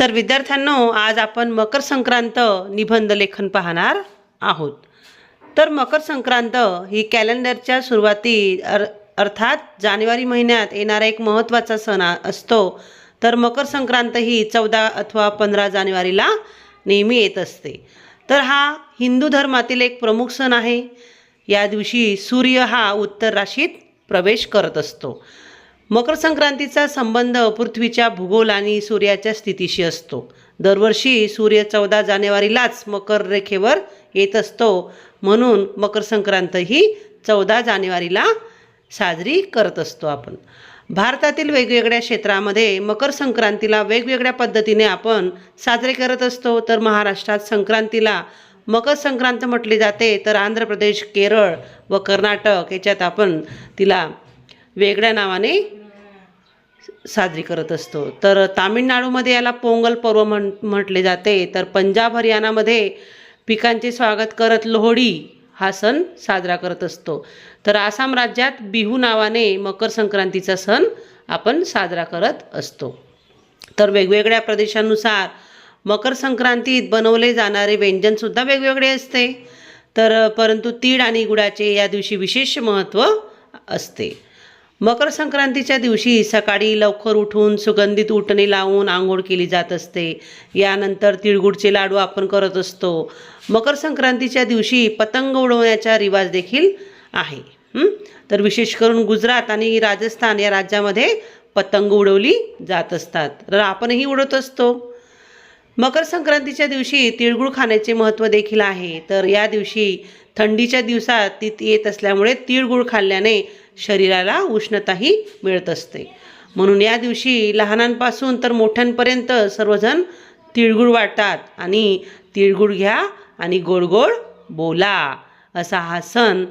तर विद्यार्थ्यांनो आज आपण मकर संक्रांत निबंध लेखन पाहणार आहोत. तर मकर संक्रांत ही कॅलेंडरच्या सुरुवाती अर अर्थात जानेवारी महिन्यात येणारा एक महत्त्वाचा सण असतो. तर मकर संक्रांत ही चौदा अथवा पंधरा जानेवारीला नेहमी येत असते. तर हा हिंदू धर्मातील एक प्रमुख सण आहे. या दिवशी सूर्य हा उत्तर राशीत प्रवेश करत असतो. मकर संक्रांतीचा संबंध पृथ्वीच्या भूगोल आणि सूर्याच्या स्थितीशी असतो. दरवर्षी सूर्य चौदा जानेवारीलाच मकर रेखेवर येत असतो. म्हणून मकर संक्रांत ही चौदा जानेवारीला साजरी करत असतो आपण. भारतातील वेगवेगळ्या क्षेत्रामध्ये मकर संक्रांतीला वेगवेगळ्या पद्धतीने आपण साजरे करत असतो. तर महाराष्ट्रात संक्रांतीला मकर संक्रांत म्हटली जाते. तर आंध्र प्रदेश केरळ व कर्नाटक याच्यात आपण तिला वेगळ्या नावाने साजरी करत असतो. तर तामिळनाडूमध्ये याला पोंगल पर्व म्हण म्हटले जाते. तर पंजाब हरियाणामध्ये पिकांचे स्वागत करत लोहडी हा सण साजरा करत असतो. तर आसाम राज्यात बिहू नावाने मकर संक्रांतीचा सण आपण साजरा करत असतो. तर वेगवेगळ्या प्रदेशानुसार मकर संक्रांतीत बनवले जाणारे व्यंजनसुद्धा वेगवेगळे असते. तर परंतु तीळ आणि गुळाचे या दिवशी विशेष महत्त्व असते. मकर संक्रांतीच्या दिवशी सकाळी लवकर उठून सुगंधित उटणे लावून आंघोळ केली जात असते. यानंतर तिळगुडचे लाडू आपण करत असतो. मकर संक्रांतीच्या दिवशी पतंग उडवण्याचा रिवाज देखील आहे. तर विशेष करून गुजरात आणि राजस्थान या राज्यामध्ये पतंग उडवली जात असतात. तर आपणही उडवत असतो. मकर संक्रांतीच्या दिवशी तिळगुळ खाण्याचे महत्त्व देखील आहे. तर या दिवशी थंडीच्या दिवसात ती येत असल्यामुळे तिळगुळ खाल्ल्याने शरीराला उष्णताही मिळत असते. म्हणून या दिवशी लहानांपासून तर मोठ्यांपर्यंत सर्वजण तिळगुळ वाटतात आणि तिळगुळ घ्या आणि गोड गोड बोला असा हा सण